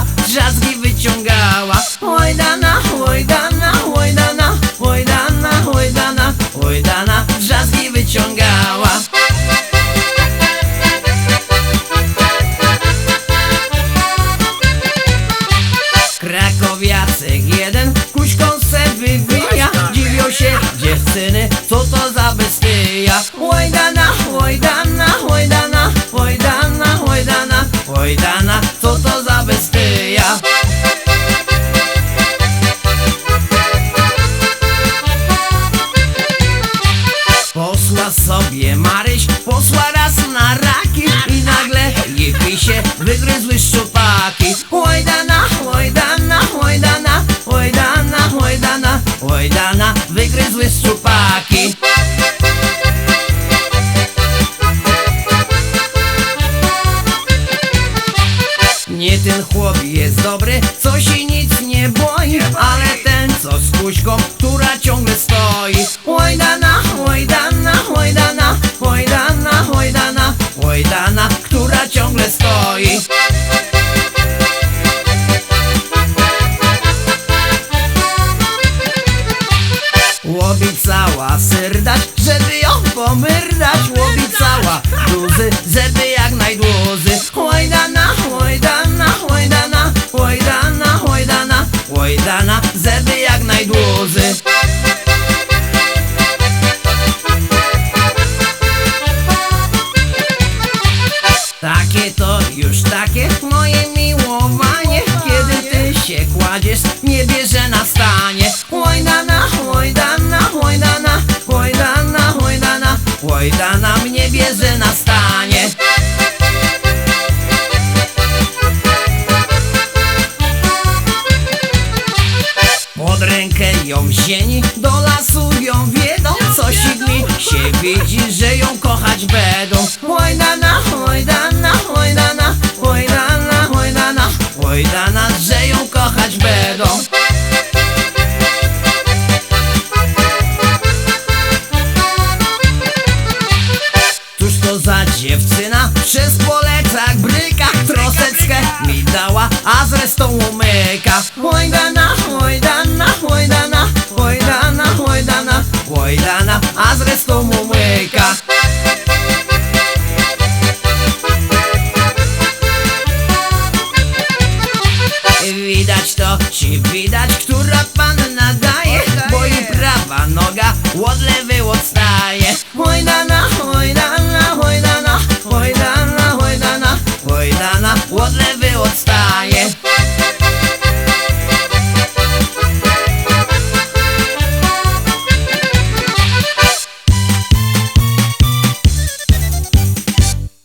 łyszczupała, drzazgi wyciągała. Łojdana, łojdana, łojdana, łojdana, łojdana, łojdana, drzazgi wyciągała. Krakowiacek jeden kuśką se wywija Dziwią się dziewczyny, wygryzły szczupaki. Łojdana, łojdana, łojdana, łojdana, łojdana, łojdana Wygryzły szczupaki. Nie ten chłop jest dobry, co się nic nie boi Ale ten, co z kuśką, Łowi cała syrdać, żeby ją pomyrdać Łowi cała duzy, żeby jak najdłuzy. Łojdana, łojdana, łojdana, łojdana, łojdana, łojdana Żeby jak najdłuzy. Takie to już takie moje miłowanie. Kiedy ty się kładziesz, nie bierze na stanie Łojdana, łojdana Łojdana mnie bierze na stanie. Pod rękę ją zieni, do lasu ją wiedą Coś mi się widzi, że dziewczyna przez polecach bryka Troseczkę mi dała, a zresztą umyka. Łojdana, łojdana, łojdana, łojdana, łojdana, łojdana, a zresztą umyka. Widać to ci widać, która panna daje Bo i prawa noga od lewej Głodny był odstaje